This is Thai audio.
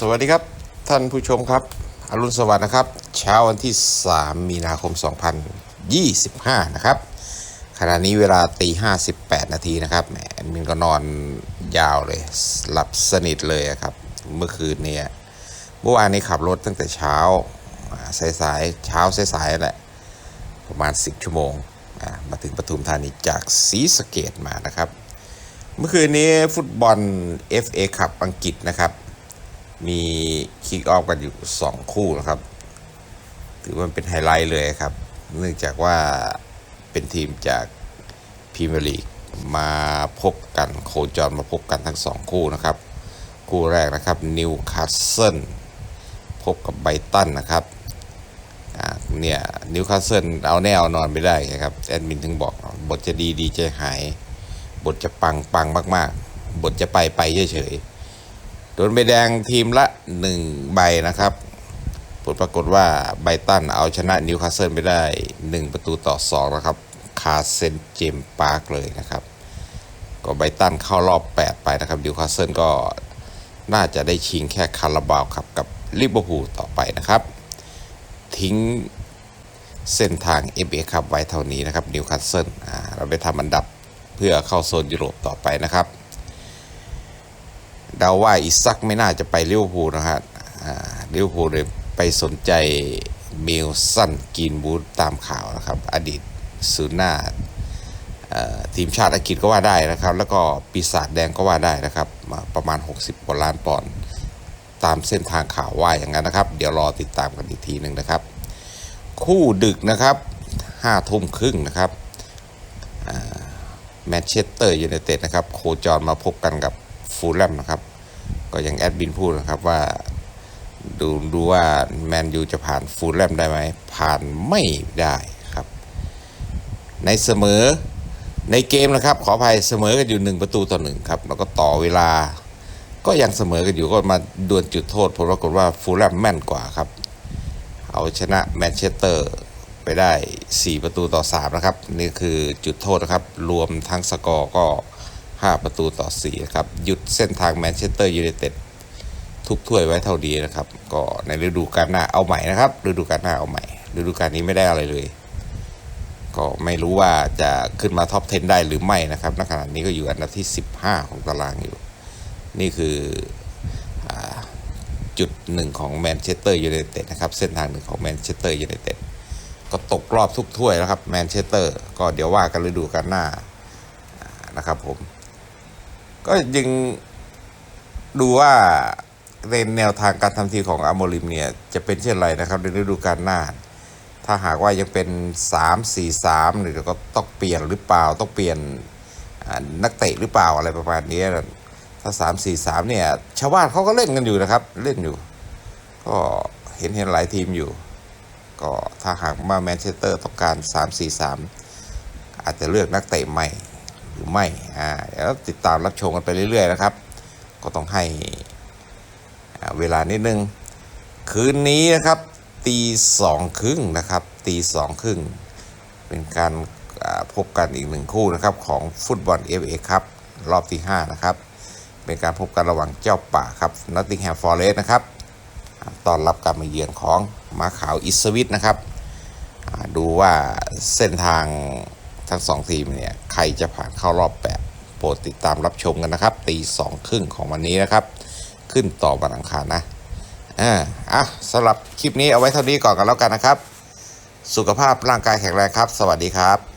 สวัสดีครับ ท่านผู้ชมครับ อรุณสวัสดิ์นะครับ เช้าวันที่ 3 มีนาคม 2025 นะครับ ขณะนี้เวลาตี58 นาทีนะครับแหมแอดมินก็นอนยาวเลย หลับสนิทเลยครับ เมื่อคืนเนี่ยเมื่อวานนี้ขับรถตั้งแต่เช้าอ่าสายเช้าสายๆแหละ ประมาณ 10 ชั่วโมง มาถึงปทุมธานีจากศรีสะเกดมานะครับ เมื่อคืนนี้ฟุตบอล FA คัพอังกฤษนะครับ มีคิกออฟกันอยู่ 2 คู่นะครับ ถือว่าเป็นไฮไลท์เลยครับ เนื่องจากว่าเป็นทีมจากพรีเมียร์ลีกมาพบกันโคจรมาพบกันทั้ง 2 คู่นะครับ คู่แรกนะครับนิวคาสเซิลพบกับไบตันนะครับเนี่ยนิวคาสเซิลเอาแน่เอานอนไม่ได้ครับแอดมินถึงบอกบทจะดีดีใจหาย บทจะปังปังมาก ๆ บทจะไปไปเฉยๆ โดนใบแดงทีมละ 1 ใบนะครับ ผลปรากฏว่าไบตันเอาชนะนิวคาสเซิลไปได้ 1 ประตูต่อ 2 นะครับ คาเซนเจมปาร์คเลยนะครับ ก็ไบตันเข้ารอบ 8 ไปนะครับนิวคาสเซิลก็น่าจะได้ชิงแค่คาราบาวครับกับลิเวอร์พูลต่อไปนะครับ ทิ้งเส้นทาง FA ครับไว้เท่านี้นะครับนิวคาสเซิลเราไปทำอันดับเพื่อเข้าโซนยุโรปต่อไปนะครับ เดาว่าอิซักไม่น่าจะไปลิเวอร์พูลนะฮะอ่าลิเวอร์พูลเลยไปสนใจมิลสันกินบูธตามข่าวนะครับ อดีตศูนย์หน้าทีมชาติอังกฤษก็ว่าได้นะครับ แล้วก็ปีศาจแดงก็ว่าได้นะครับ ประมาณ 60กว่าล้านปอนด์ตามเส้นทางข่าวว่าอย่างนั้นนะครับ เดี๋ยวรอติดตามกันอีกทีหนึ่งนะครับ คู่ดึกนะครับห้าทุ่มครึ่งนะครับแมนเชสเตอร์ยูไนเต็ดนะครับ โคจรมาพบกันกับ ฟูลแลมนะครับ ก็อย่างแอดบินพูดนะครับว่าดูดูว่าแมนยูจะผ่านฟูลแลมได้ไหมผ่านไม่ได้ครับ ในเสมอในเกมนะครับ ขออภัยเสมอกันอยู่หนึ่งประตูต่อหนึ่งครับ แล้วก็ต่อเวลา ก็ยังเสมอกันอยู่ก็มาดวลจุดโทษผลปรากฏว่าฟูลแลมแม่นกว่าครับ เอาชนะแมนเชสเตอร์ไปได้ 4 ประตูต่อ 3 นะครับ นี่คือจุดโทษนะครับ รวมทั้งสกอร์ก็ 5 ประตูต่อ4นะครับหยุดเส้นทางแมนเชสเตอร์ยูไนเต็ดทุกถ้วยไว้เท่าดีนะครับ ก็ในฤดูกาลหน้าเอาใหม่นะครับ ฤดูกาลหน้าเอาใหม่ ฤดูกาลนี้ไม่ได้อะไรเลย ก็ไม่รู้ว่าจะขึ้นมาท็อป 10 ได้หรือไม่นะครับณขณะนี้ก็อยู่อันดับที่ 15 ของตารางอยู่ นี่คืออจุดหนึ่งของแมนเชสเตอร์ยูไนเต็ดนะครับ เส้นทางหนึ่งของแมนเชสเตอร์ยูไนเต็ดก็ตกรอบทุกถ้วยแล้วครับแมนเชสเตอร์ก็เดี๋ยวว่ากันฤดูกาลหน้านะครับผม ก็ยังดูว่าในแนวทางการทำทีของอาโมริมเนี่ยจะเป็นเช่นไรนะครับในฤดูกาลหน้า ถ้าหากว่ายังเป็น 3 4 3หรือก็ต้องเปลี่ยนหรือเปล่าต้องเปลี่ยนนักเตะหรือเปล่าอะไรประมาณนี้ถ้าสามสี่สามเนี่ยชาวบ้านเขาก็เล่นกันอยู่นะครับ เล่นอยู่ ก็เห็นเห็นหลายทีมอยู่ ก็ถ้าหากว่าแมนเชสเตอร์ต้องการสามสี่สามอาจจะเลือกนักเตะใหม่ หรือไม่อ่าเดี๋ยวติดตามรับชมกันไปเรื่อยๆนะครับ ก็ต้องให้เวลานิดนึง คืนนี้นะครับตีสองครึ่งนะครับตีสองครึ่งเป็นการพบกันอีกหนึ่งคู่นะครับของฟุตบอลเอฟเอครับรอบที่ 5 นะครับ เป็นการพบกันระหว่างเจ้าป่าครับนอตติงแฮมฟอร์เรส์นะครับตอนรับการมาเยือนของมาขาวอิสวิตนะครับ ดูว่าเส้นทาง ทั้งสองทีมเนี่ย ใครจะผ่านเข้ารอบแปดโปรดติดตามรับชมกันนะครับ ตีสองครึ่งของวันนี้นะครับ ขึ้นต่อวันอังคารนะอ่าอะสำหรับคลิปนี้เอาไว้เท่านี้ก่อนกันแล้วกันนะครับ สุขภาพร่างกายแข็งแรงครับ สวัสดีครับ